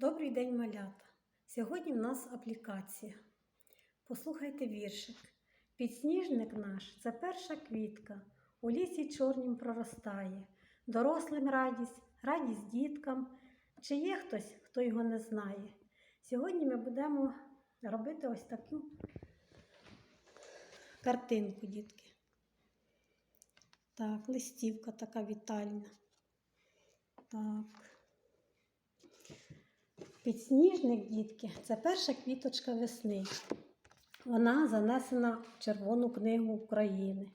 Добрий день, малята! Сьогодні в нас аплікація. Послухайте віршик. Підсніжник наш це перша квітка, у лісі чорнім проростає. Дорослим радість, радість діткам. Чи є хтось, хто його не знає? Сьогодні ми будемо робити ось таку картинку, дітки. Так, листівка така вітальна. Так. Підсніжник, дітки, це перша квіточка весни. Вона занесена в Червону книгу України.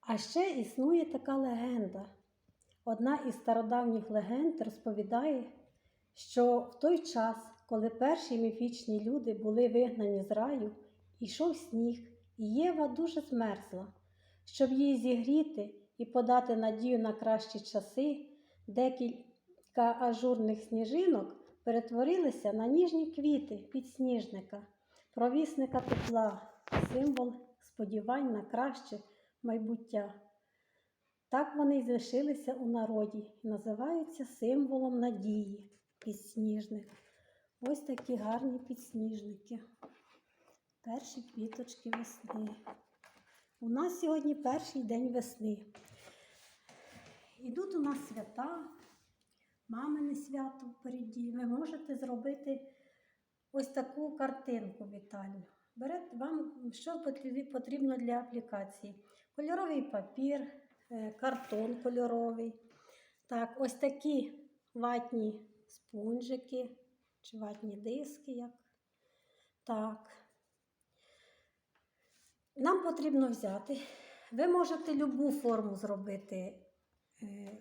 А ще існує така легенда. Одна із стародавніх легенд розповідає, що в той час, коли перші міфічні люди були вигнані з раю, ішов сніг, і Єва дуже змерзла. Щоб її зігріти і подати надію на кращі часи, декілька ажурних сніжинок перетворилися на ніжні квіти підсніжника, провісника тепла, символ сподівань на краще майбуття. Так вони й залишилися у народі і називаються символом надії підсніжник. Ось такі гарні підсніжники. Перші квіточки весни. У нас сьогодні перший день весни. Ідуть у нас свята, мамине свято впереді. Ви можете зробити ось таку картинку вітальну. Берете вам, що потрібно для аплікації? Кольоровий папір, е, картон кольоровий. Так, ось такі ватні спунжики чи ватні диски. Як. Так. Нам потрібно взяти. Ви можете любу форму зробити е,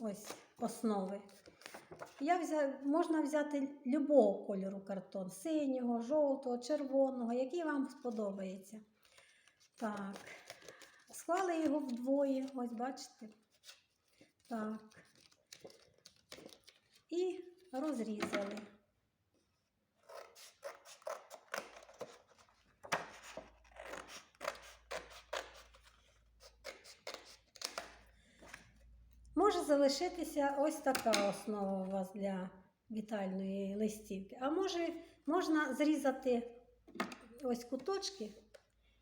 ось основи. Я взя... Можна взяти любого кольору картон: синього, жовтого, червоного, який вам сподобається. Так, склали його вдвоє, ось бачите. Так. І розрізали. Залишитися ось така основа у вас для вітальної листівки. А може можна зрізати ось куточки,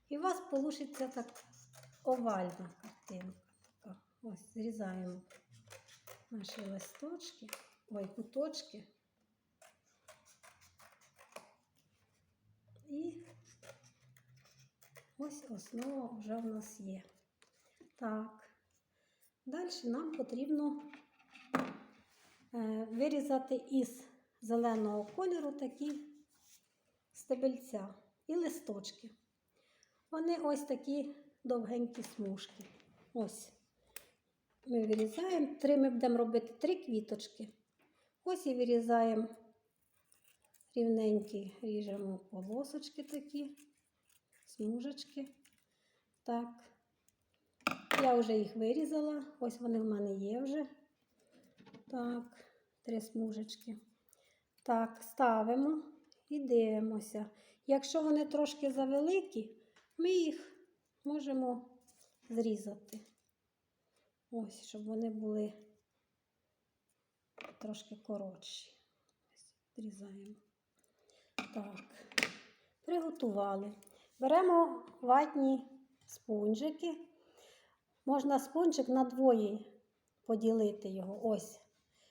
і у вас вийде так овальна картинка. Ось зрізаємо наші листочки, ой, куточки. І ось основа вже в нас є. Так. Далі нам потрібно е, вирізати із зеленого кольору такі стебельця і листочки. Вони ось такі довгенькі смужки. Ось. Ми вирізаємо, три ми будемо робити три квіточки. Ось і вирізаємо рівненькі, ріжемо полосочки такі, смужечки. Так. Я вже їх вирізала, ось вони в мене є вже. Так, три смужечки. Так, ставимо і дивимося. Якщо вони трошки завеликі, ми їх можемо зрізати. Ось, щоб вони були трошки коротші. Ось, Зрізаємо. Так, приготували. Беремо ватні спунжики. Можна спончик на двоє поділити його, ось,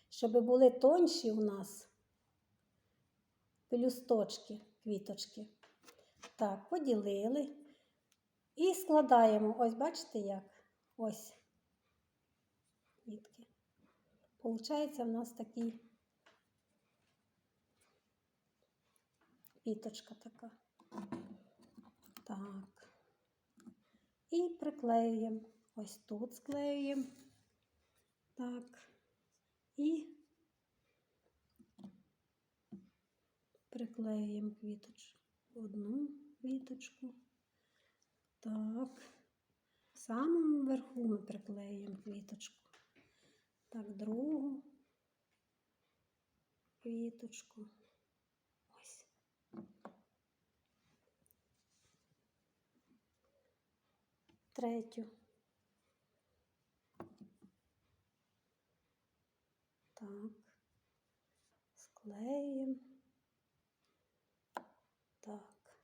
щоб були тонші у нас пелюсточки, квіточки. Так, поділили. І складаємо, ось, бачите, як? Ось. Квітки. Получається в нас такий квіточка така. Так. І приклеюємо. Ось тут склеюємо. Так. І приклеюємо квіточку. Одну квіточку. Так. В самому верху ми приклеюємо квіточку. Так, другу квіточку. Ось. Третю. Так. склеїмо. Так.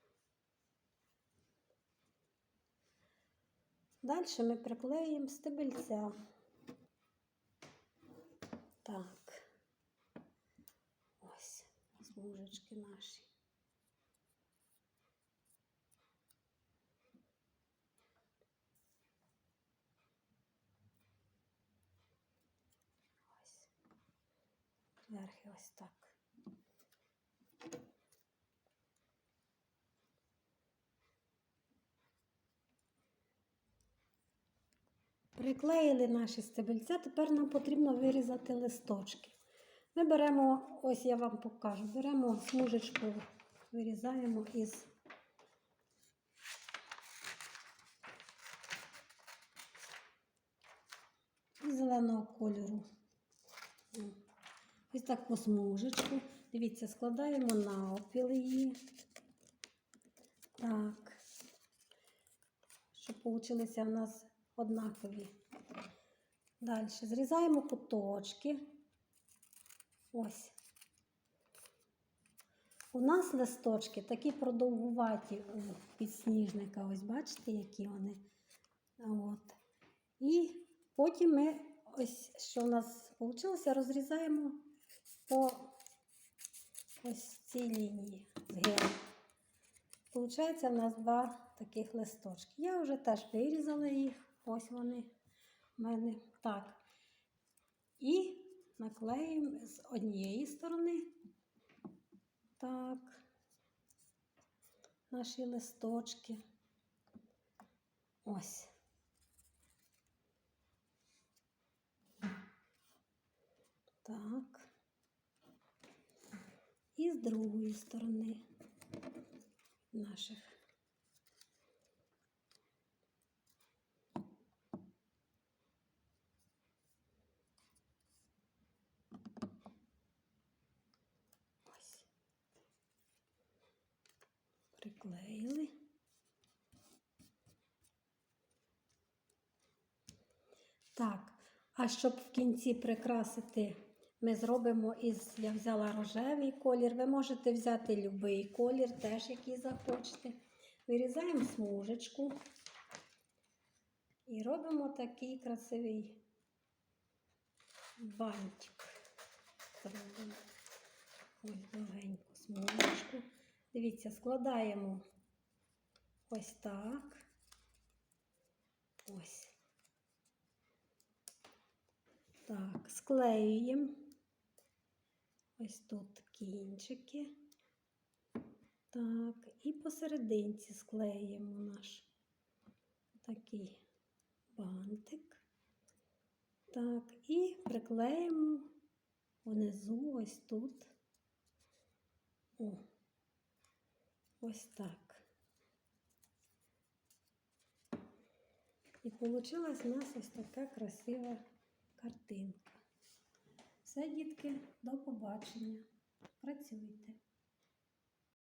Далі ми приклеїмо стебельця. Так. Ось смужечки наші. Верхи ось так. Приклеїли наші стебельця, тепер нам потрібно вирізати листочки. Ми беремо, ось я вам покажу, беремо смужечку, вирізаємо із зеленого кольору. Ось так по смужечку. Дивіться, складаємо навпіл її. Так. Щоб получилися в нас однакові. Далі зрізаємо куточки. Ось. У нас листочки такі продовгуваті у підсніжника. Ось бачите, які вони. От. І потім ми, ось що у нас вийшло, розрізаємо по ось цій лінії згину. Получається, у нас два таких листочки. Я вже теж вирізала їх. Ось вони в мене. Так. І наклеїмо з однієї сторони. Так. Наші листочки. Ось. Так. І з другої сторони наших. Ось. Приклеїли. Так, а щоб в кінці прикрасити, ми зробимо із, я взяла рожевий колір. Ви можете взяти будь-який колір, теж який захочете. Вирізаємо смужечку і робимо такий красивий бантик. Зробимо ось довгеньку смужечку. Дивіться, складаємо ось так. Ось. Так, склеюємо. Ось тут кінчики. Так, і посерединці склеїмо наш такий бантик. Так, і приклеїмо внизу ось тут. О, ось так. І вийшла у нас ось така красива картинка. Все, дітки, до побачення. Працюйте.